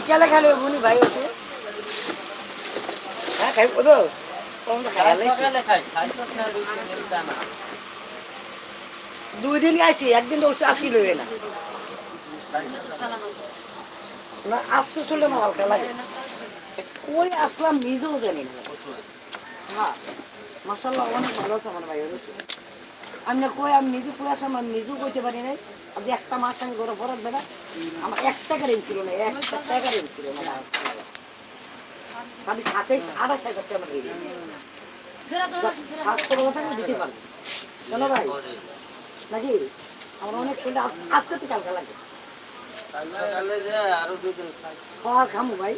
বিকালে খালি বলি ভাই বসে হ্যাঁ খাই বলো দুই দিন গাইছি একদিন তো আসিল না। না আসতে চলে না হালকা লাগে। কই আসলাম নিজেও জানি না। হ্যাঁ মাসাল্লাহ অনেক ভালো আছে আমার ভাই আমি না কই আমি নিজে কই আসলাম আমি নিজেও কইতে পারি নাই। আজ একটা মাছ আমি ঘরে ফরত বেড়া আমার এক টাকা ঋণ ছিল না একটা টাকা ঋণ ছিল না। আমি সাথে আড়াইশ হাজার টাকা দিয়ে দিয়েছি। কথা আমি দিতে পারব। শোনো ভাই নাকি? আমার অনেক আজকে তো লাগে খাওয়া খামু ভাই।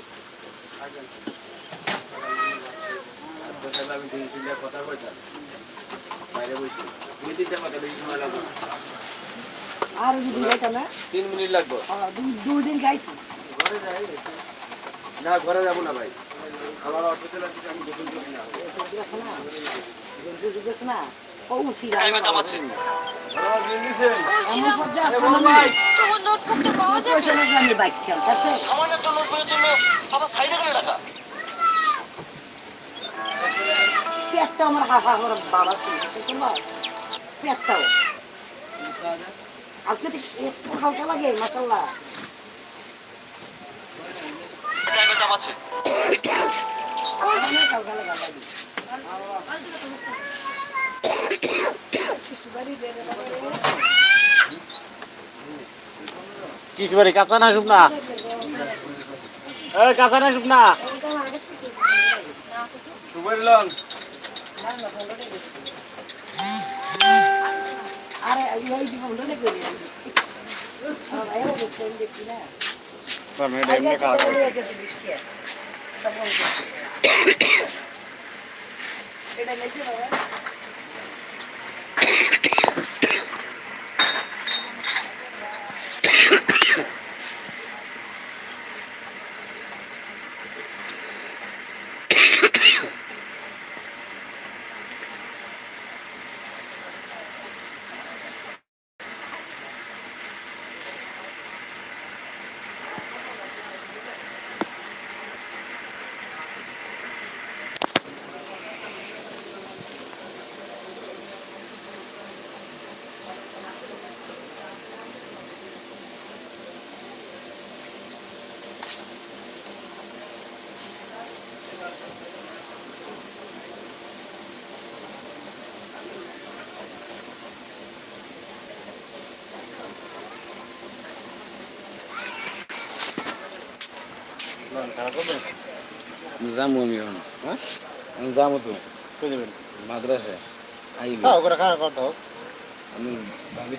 আর যদি না তিন মিনিট লাগবে। দুই- দিন গাইছি না ঘরে যাব না ভাই। আমার অসুবিধা লাগছে আমি গোসল করি না। ও উসিরা। আছে তোমার নোটবুকটা পাওয়া যাবে? আমি সামান্য একটা জন্য আবার সাইডে পেটটা আমার হাফা করে বাবা বুঝতে পারছ? পেটটাও আজকে তো একটু হালকা লাগে মাসাল্লাহ কি করে কাঁচা না শুকনা? কাঁচা না শুকনা? সুবরিলন আরে এই জীবন ধরে করি আমার যাব আমি এখন হ্যাঁ? আমি যাব তো মাদ্রাসায় আইবি ওখানে খারাপ কথা হোক আমি ভাবি